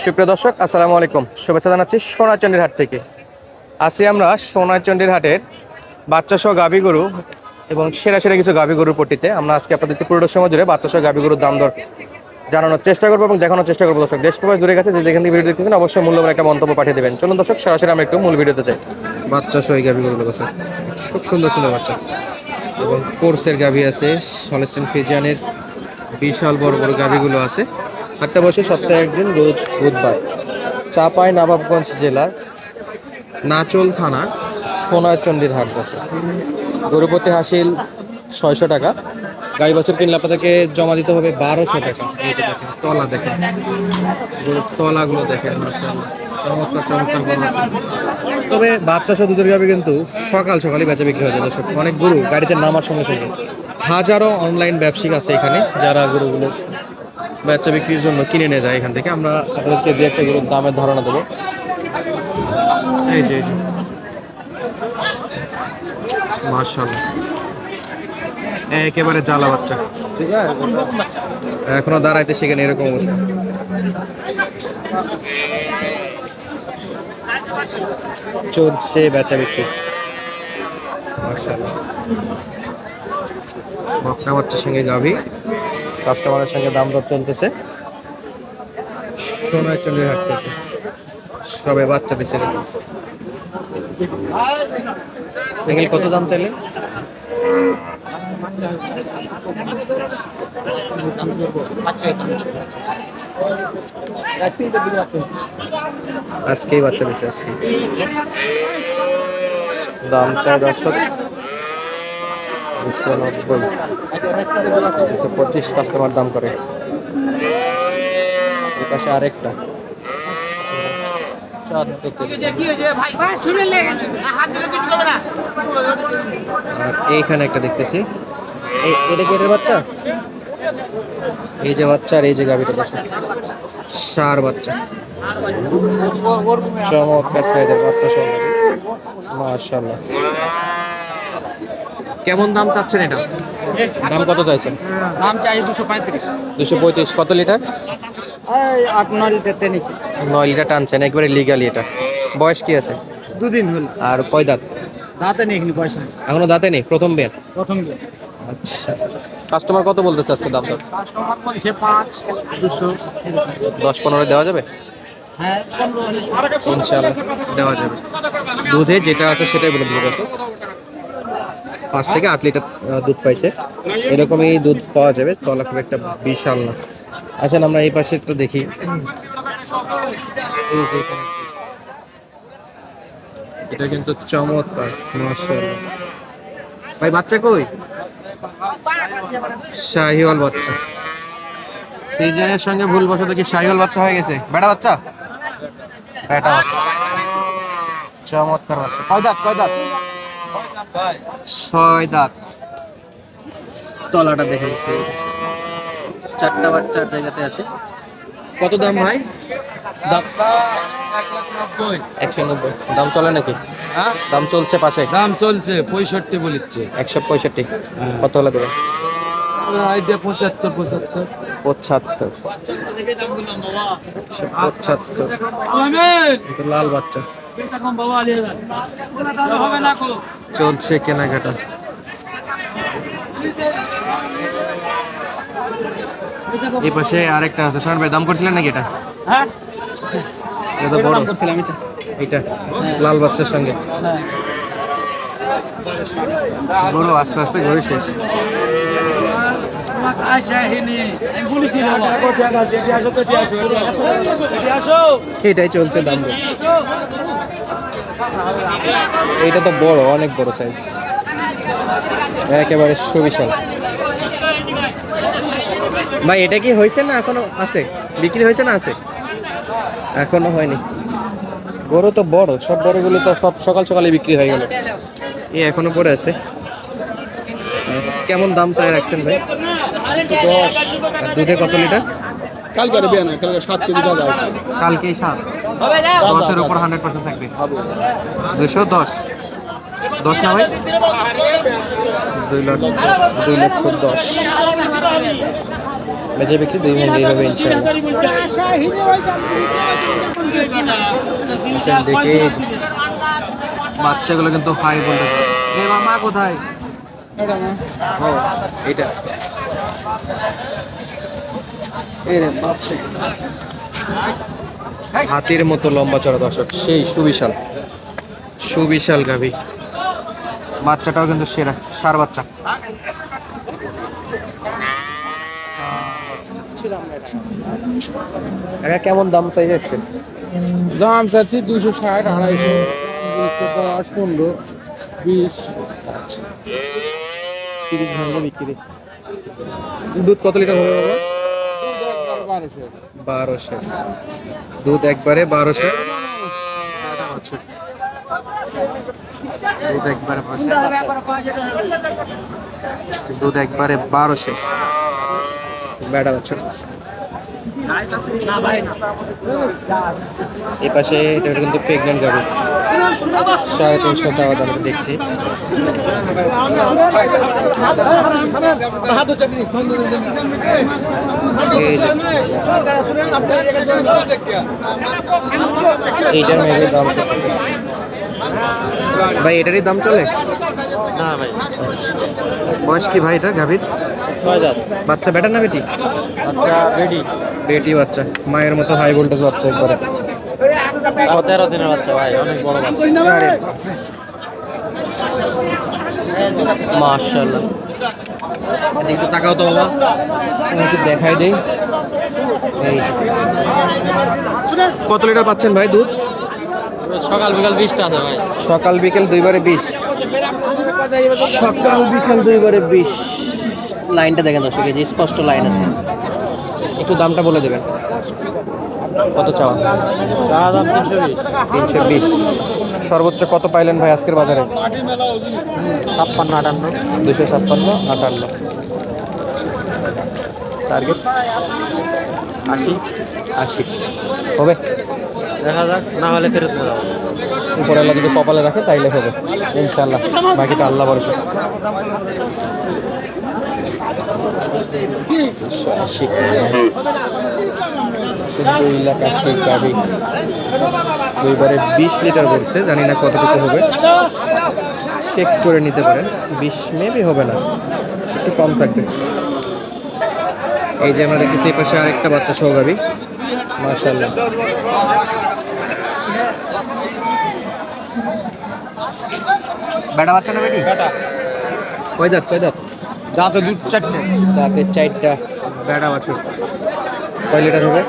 সুপ্রিয় দর্শক, আসসালামু আলাইকুম। শুভেচ্ছা জানাচ্ছি সোনাচন্ডীর হাট থেকে। আছি আমরা সোনাচন্ডীর হাটের বাচ্চা সহ গাভী গরু এবং সেরা সেরা কিছু গাভী গরুর পট্টিতে আমরা আজকে আপনাদেরকে পুরোটা সময় জুড়ে বাচ্চা সহ গাভী গরুর দাম দর জানানোর চেষ্টা করব এবং দেখানোর চেষ্টা করব। দর্শক, দেশ প্রবাস জুড়ে গেছে, যে যেখান থেকে ভিডিও দেখতেছেন অবশ্যই মূল্যবান একটা মন্তব্য পাঠিয়ে দেবেন। চলুন দর্শক, সরাসরি আমরা একটু মূল ভিডিওতে চাই বাচ্চা সহ গাভী গরুগুলো, দর্শক, খুব সুন্দর সুন্দর বাচ্চা। এবং কোর্সের গাভী আছে, সলেস্টিন ফিজিয়ানের বিশাল বড় বড় গাভীগুলো আছে। হাটটা বসে সপ্তাহে একদিন, রোজ বুধবার। চাপাই নবাবগঞ্জ জেলার নাচল থানার সোনারচন্ডীর হাট বসে গরুপতি হাসিল ছয়শো টাকা। গাই বছর কিনলে আপনাদেরকে জমা দিতে হবে বারোশো টাকা। তলা দেখেন। গরুর তলাগুলো দেখেন চমৎকার চমৎকার গরু আছে। তবে বাচ্চা সহ দুধের গাভি কিন্তু সকাল সকালই বেচা বিক্রি হয়ে যায় অনেক গরু গাড়িতে নামার সঙ্গে সঙ্গে হাজারো অনলাইন ব্যবসায়িক আছে এখানে, যারা গরুগুলো বাচ্চা বিক্রির জন্য কিনে নিয়ে যায় এখান থেকে। আমরা আপনাদেরকে দু একটা গরুর দামের ধারণা দেবো। এই যে এই যে। মার্শাল্লাহ একেবারে জ্বালা বাচ্চা। এখনও দাঁড়াইতে সেখানে এরকম অবস্থা। চলছে বেচা বিক্রি। বকনা বাচ্চার সঙ্গে গাভী। কাস্টমারের সঙ্গে দাম দর চলতেছে। হাট থেকে সবে বাচ্চা এগুলি কত দাম চাইলে। আজকেই বাচ্চা দিছে আজকে দাম চাই দর্শক। পঁচিশ কাস্টমার দাম করে। পাশে আরেকটা। আর এইখানে একটা দেখতেছি। এটা কি এটার বাচ্চা? এই যে বাচ্চা আর এই যে গাভিটা বাচ্চা সার বাচ্চা। চমৎকার সাইজের বাচ্চা সব। মাশাআল্লাহ। কেমন দাম চাচ্ছেন এটা? দাম কত চাইছেন? দাম চাই দুশো পঁয়ত্রিশ। দুশো পঁয়ত্রিশ। কত লিটার? আট নয় লিটার নয় লিটার টানছেন একবারে লিগালি এটা। বয়স কি আছে? দুদিন হল। আর কয় দাঁত? দাঁতে নেই এখানে পয়সা নেই। এখনও দাঁতে নেই? প্রথম বের প্রথম দিন আচ্ছা। কাস্টমার কত বলতেছে আজকে দাম দর? কাস্টমার বলছে পাঁচ দুশো। দশ পনেরো দেওয়া যাবে? হ্যাঁ ইনশাআল্লাহ দেওয়া যাবে। দুধে যেটা আছে সেটাই বলে দিতে পারছ পাঁচ থেকে আট লিটার দুধ পাইছে। এরকমই দুধ পাওয়া যাবে তলা খুব একটা বিশাল না। আসেন, আমরা এই পাশে একটু দেখি। এটা কিন্তু চমৎকার ভাই, বাচ্চা কই? শাহিওয়াল বাচ্চা। ফিজিয়ানের সঙ্গে ভুল বসত কি শাহিওয়াল বাচ্চা হয়ে গেছে? বেটা বাচ্চা? বেটা বাচ্চা। চমৎকার বাচ্চা। কয় দাঁত কয় দাঁত? ছয় দাঁত। তলাটা দেখে নিচ্ছি। চারটা জায়গাতে আছে। কত দাম ভাই? দাম একশো নব্বই। দাম চলে নাকি? হ্যাঁ? দাম চলছে পাশে? দাম চলছে পঁয়ষট্টি বলিচ্ছে। একশো পঁয়ষট্টি। কত হলে দেবেন? আইডিয়া পঁচাত্তর পঁচাত্তর। পঁচাত্তর। পঁচাত্তর। লাল বাচ্চা। চলছে কেনাকাটা। এই পাশে আরেকটা আছে। শোন ভাই দাম করছিলেন নাকি এটা? এটা তো বড়। এটা। লাল বাচ্চার সঙ্গে। বড় আস্তে আস্তে ঘরে শেষ। এটাই চলছে দাম। এইটা তো বড়, অনেক বড় সাইজ একেবারে সুবিশাল। ভাই, এটা কি হয়েছে না এখনও আছে? বিক্রি হয়েছে না আছে? এখনও হয়নি। গরু তো বড়, সব বড়গুলো তো সব সকাল সকালে বিক্রি হয়ে গেল। এই এখনও পড়ে আছে। কেমন দাম চাই রাখছেন ভাই? দশ। দুধে কত লিটার? কালকে আর বিয়ে না কালকে সাত কেজি দাদা কালকেই সাত। দশের উপর হান্ড্রেড পার্সেন্ট থাকবে। দুশো দশ। দশ না ভাই? দুই লক্ষ দুই লক্ষ দশ। বেচে বিক্রি দুই ঘণ্টা এইভাবে ইনশাআল্লাহ। আসেন দেখে বাচ্চাগুলো কিন্তু হাই ভোল্টেজ এ মামা কোথায়? ও এটা। রে। হাতির মতো লম্বা চড়া দর্শক সেই সুবিশাল। সুবিশাল গাভী। বাচ্চাটাও কিন্তু সেরা সার বাচ্চা। একা কেমন দাম চাইছে? এসছে দাম চাচ্ছি দুশো ষাট আড়াইশো দুশো দশ পনেরো বিশ। তিরিশ ভাঙলে বিক্রি। দুধ কত লিটার হবে বাবা? বারোশো। দুধ একবারে বারোশো। দুধ একবারে দুধ একবারে বারোশো। বেটা বাচ্চা। এই পাশে এটা কিন্তু প্রেগনেন্ট গাড়ি সাড়ে তিনশো চাওয়া দাম দেখছি। এইটার মেয়েদের দাম চলছে ভাই, এটারই দাম চলে? না ভাই। বয়স কি ভাই এটা গাভীর? বাচ্চা বেটার না বেটি? বাচ্চা রেডি বেটি বাচ্চা মায়ের মতো হাই ভোল্টেজ বাচ্চা একবারে। তেরো দিনের বাচ্চা ভাই অনেক বড় বাচ্চা। এদিকে একটু তাকাও তো বাবা। একটু দেখাই দেই। এই কত লিটার পাচ্ছেন ভাই দুধ? সকাল বিকাল বিশটা আছে ভাই। সকাল বিকেল দুইবারে বিশ। সকাল বিকেল দুইবারে বিশ। লাইনটা দেখেন দর্শক এই যে স্পষ্ট লাইন আছে। একটু দামটা বলে দেবেন। কত চাওয়া? চা দাম তিনশো বিশ। তিনশো বিশ সর্বোচ্চ কত পাইলেন ভাই আজকের বাজারে? ছাপ্পান্ন আটান্ন। দুশো ছাপ্পান্ন আটান্ন। টার্গেট আশি? আশি। হবে? দেখা যাক না হলে ফেরত নেওয়া যাবে। উপরে আল্লাহ যদি কপালে রাখে তাইলে হবে। ইনশাল্লাহ বাকিটা আল্লাহ ভরসা। দুশো আশি দুই লাখ আশি গাবি দুইবারে বিশ লিটার বলছে জানি না কতটুকু হবে। চেক করে নিতে পারেন। বিশ মেবি হবে না। একটু কম থাকবে। এই যে আমরা দেখতেছি এই পাশে আরেকটা বাচ্চা সহ গাবি মার্শাল্লাহ বেটা বাচ্চা না বেটি? কয় দাঁত কয় দাঁত? দাঁতে দুধ চারটে। দাঁতের চারটা। বেড়া বাছুর। কয় লিটার হবে?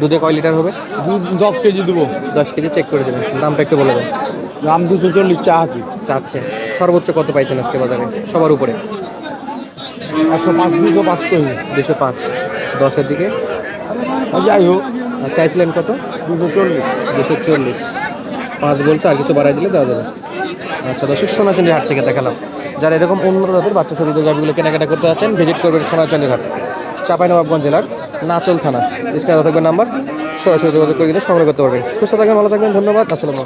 দুধে কয় লিটার হবে? দুধ দশ কেজি দেবো। দশ কেজি চেক করে দেবেন। দামটা একটু বলে দেন। দাম দুশো চল্লিশ চা চাচ্ছে সর্বোচ্চ কত পাইছেন আজকে বাজারে? সবার উপরে। একশো পাঁচ দুশো পাঁচ কেজি দুশো পাঁচ। দশের দিকে? যাই হোক চাইছিলেন কত? দুশো চল্লিশ। দুশো চল্লিশ। পাঁচ বলছে আর কিছু বাড়াই দিলে দেওয়া যাবে। আচ্ছা দর্শক সোনাচন্ডীর হাট থেকে দেখালাম। যারা এরকম উন্নত জাতের বাচ্চা সরিত গাভিগুলো কেনাকাটা করতে যাচ্ছেন ভিজিট করবেন সোনাচন্ডীর হাট চাঁপাইনবাবগঞ্জ জেলার নাচল থানা। স্ক্রিনে থাকবে নাম্বার সরাসরি যোগাযোগ করে কিন্তু সংগ্রহ করতে পারবেন। সুস্থ থাকবেন ভালো থাকবেন ধন্যবাদ আসসালামু